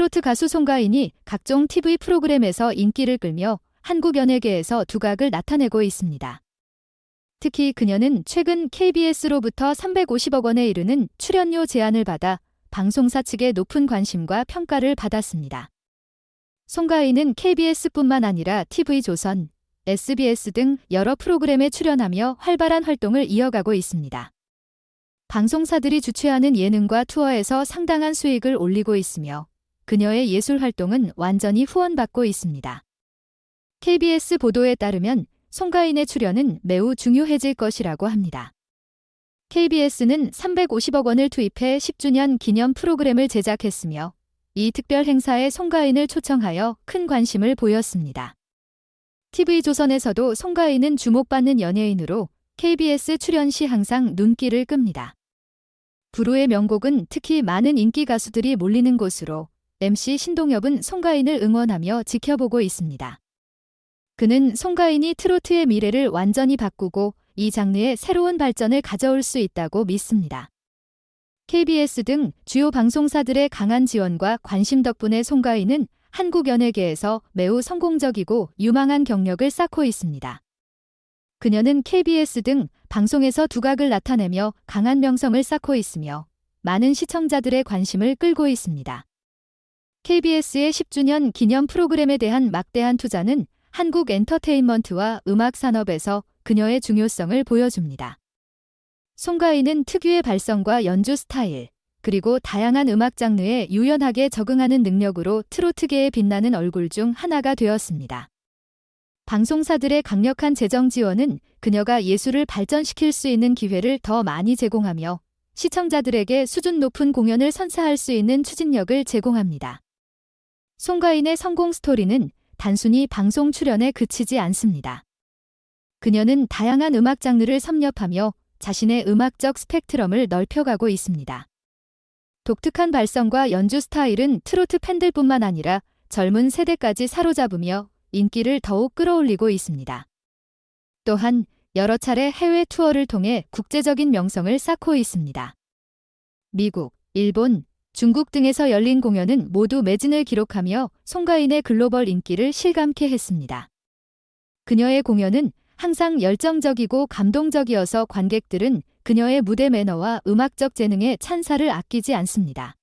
트로트 가수 송가인이 각종 TV 프로그램에서 인기를 끌며 한국 연예계에서 두각을 나타내고 있습니다. 특히 그녀는 최근 KBS로부터 350억 원에 이르는 출연료 제안을 받아 방송사 측의 높은 관심과 평가를 받았습니다. 송가인은 KBS뿐만 아니라 TV조선, SBS 등 여러 프로그램에 출연하며 활발한 활동을 이어가고 있습니다. 방송사들이 주최하는 예능과 투어에서 상당한 수익을 올리고 있으며 그녀의 예술 활동은 완전히 후원받고 있습니다. KBS 보도에 따르면 송가인의 출연은 매우 중요해질 것이라고 합니다. KBS는 350억 원을 투입해 10주년 기념 프로그램을 제작했으며 이 특별 행사에 송가인을 초청하여 큰 관심을 보였습니다. TV조선에서도 송가인은 주목받는 연예인으로 KBS 출연 시 항상 눈길을 끕니다. 부르의 명곡은 특히 많은 인기 가수들이 몰리는 곳으로 MC 신동엽은 송가인을 응원하며 지켜보고 있습니다. 그는 송가인이 트로트의 미래를 완전히 바꾸고 이 장르의 새로운 발전을 가져올 수 있다고 믿습니다. KBS 등 주요 방송사들의 강한 지원과 관심 덕분에 송가인은 한국 연예계에서 매우 성공적이고 유망한 경력을 쌓고 있습니다. 그녀는 KBS 등 방송에서 두각을 나타내며 강한 명성을 쌓고 있으며 많은 시청자들의 관심을 끌고 있습니다. KBS의 10주년 기념 프로그램에 대한 막대한 투자는 한국 엔터테인먼트와 음악 산업에서 그녀의 중요성을 보여줍니다. 송가인은 특유의 발성과 연주 스타일, 그리고 다양한 음악 장르에 유연하게 적응하는 능력으로 트로트계에 빛나는 얼굴 중 하나가 되었습니다. 방송사들의 강력한 재정 지원은 그녀가 예술을 발전시킬 수 있는 기회를 더 많이 제공하며 시청자들에게 수준 높은 공연을 선사할 수 있는 추진력을 제공합니다. 송가인의 성공 스토리는 단순히 방송 출연에 그치지 않습니다. 그녀는 다양한 음악 장르를 섭렵하며 자신의 음악적 스펙트럼을 넓혀가고 있습니다. 독특한 발성과 연주 스타일은 트로트 팬들뿐만 아니라 젊은 세대까지 사로잡으며 인기를 더욱 끌어올리고 있습니다. 또한 여러 차례 해외 투어를 통해 국제적인 명성을 쌓고 있습니다. 미국, 일본, 중국 등에서 열린 공연은 모두 매진을 기록하며 송가인의 글로벌 인기를 실감케 했습니다. 그녀의 공연은 항상 열정적이고 감동적이어서 관객들은 그녀의 무대 매너와 음악적 재능에 찬사를 아끼지 않습니다.